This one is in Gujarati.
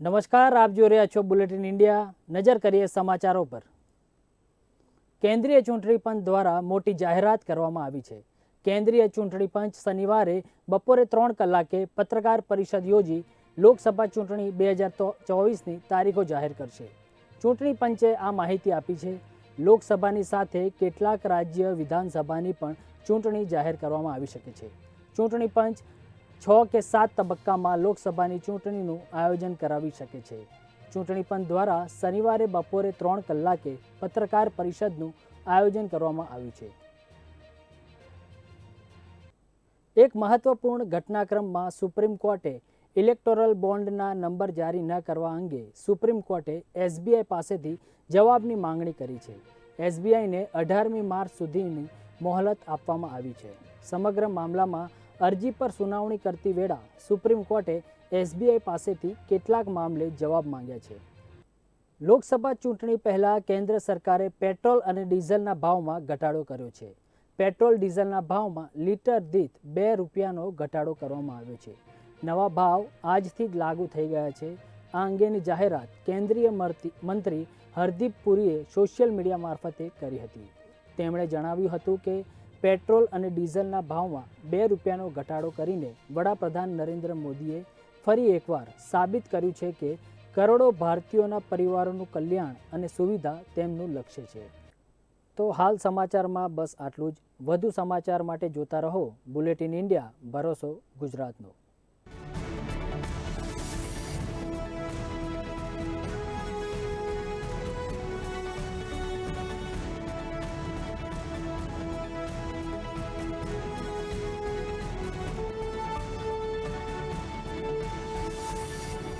નમસ્કાર, આપ જોઈ રહ્યા છો બુલેટિન ઇન્ડિયા. નજર કરીએ સમાચારો પર. કેન્દ્રીય ચૂંટણી પંચ દ્વારા મોટી જાહેરાત કરવામાં આવી છે. કેન્દ્રીય ચૂંટણી પંચ શનિવારે બપોરે ત્રણ કલાકે પત્રકાર પરિષદ યોજી લોકસભા ચૂંટણી બે હજાર ચોવીસની તારીખો જાહેર કરશે. ચૂંટણી પંચે આ માહિતી આપી છે. લોકસભાની સાથે કેટલાક રાજ્ય વિધાનસભાની પણ ચૂંટણી જાહેર કરવામાં આવી શકે છે. ચૂંટણી પંચ છ કે સાત તબક્કામાં લોકસભાની ચૂંટણીનું આયોજન કરાવી શકે છે. ચૂંટણી પંચ દ્વારા શનિવારે બપોરે ત્રણ કલાકે પત્રકાર પરિષદનું આયોજન કરવામાં આવ્યું છે. એક મહત્વપૂર્ણ ઘટનાક્રમમાં સુપ્રીમ કોર્ટે ઇલેક્ટોરલ બોન્ડના નંબર જારી ન કરવા અંગે સુપ્રીમ કોર્ટે એસબીઆઈ પાસેથી જવાબની માંગણી કરી છે. એસબીઆઈને અઢારમી માર્ચ સુધીની મોહલત આપવામાં આવી છે. સમગ્ર મામલામાં અરજી પર સુનાવણી કરતી વેળા સુપ્રીમ કોર્ટે એસબીઆઈ પાસેથી કેટલાક મામલે જવાબ માંગ્યા છે. લોકસભા ચૂંટણી પહેલાં કેન્દ્ર સરકારે પેટ્રોલ અને ડીઝલના ભાવમાં ઘટાડો કર્યો છે. પેટ્રોલ ડીઝલના ભાવમાં લીટર દીઠ બે રૂપિયાનો ઘટાડો કરવામાં આવ્યો છે. નવા ભાવ આજથી જ લાગુ થઈ ગયા છે. આ અંગેની જાહેરાત કેન્દ્રીય મંત્રી હરદીપ પુરીએ સોશિયલ મીડિયા મારફતે કરી હતી. તેમણે જણાવ્યું હતું કે પેટ્રોલ અને ડીઝલના ભાવમાં બે રૂપિયાનો ઘટાડો કરીને વડાપ્રધાન નરેન્દ્ર મોદીએ ફરી એકવાર સાબિત કર્યું છે કે કરોડો ભારતીયોના પરિવારોનું કલ્યાણ અને સુવિધા તેમનું લક્ષ્ય છે. તો હાલ સમાચારમાં બસ આટલું જ. વધુ સમાચાર માટે જોતા રહો બુલેટિન ઇન્ડિયા, ભરોસો ગુજરાતનો.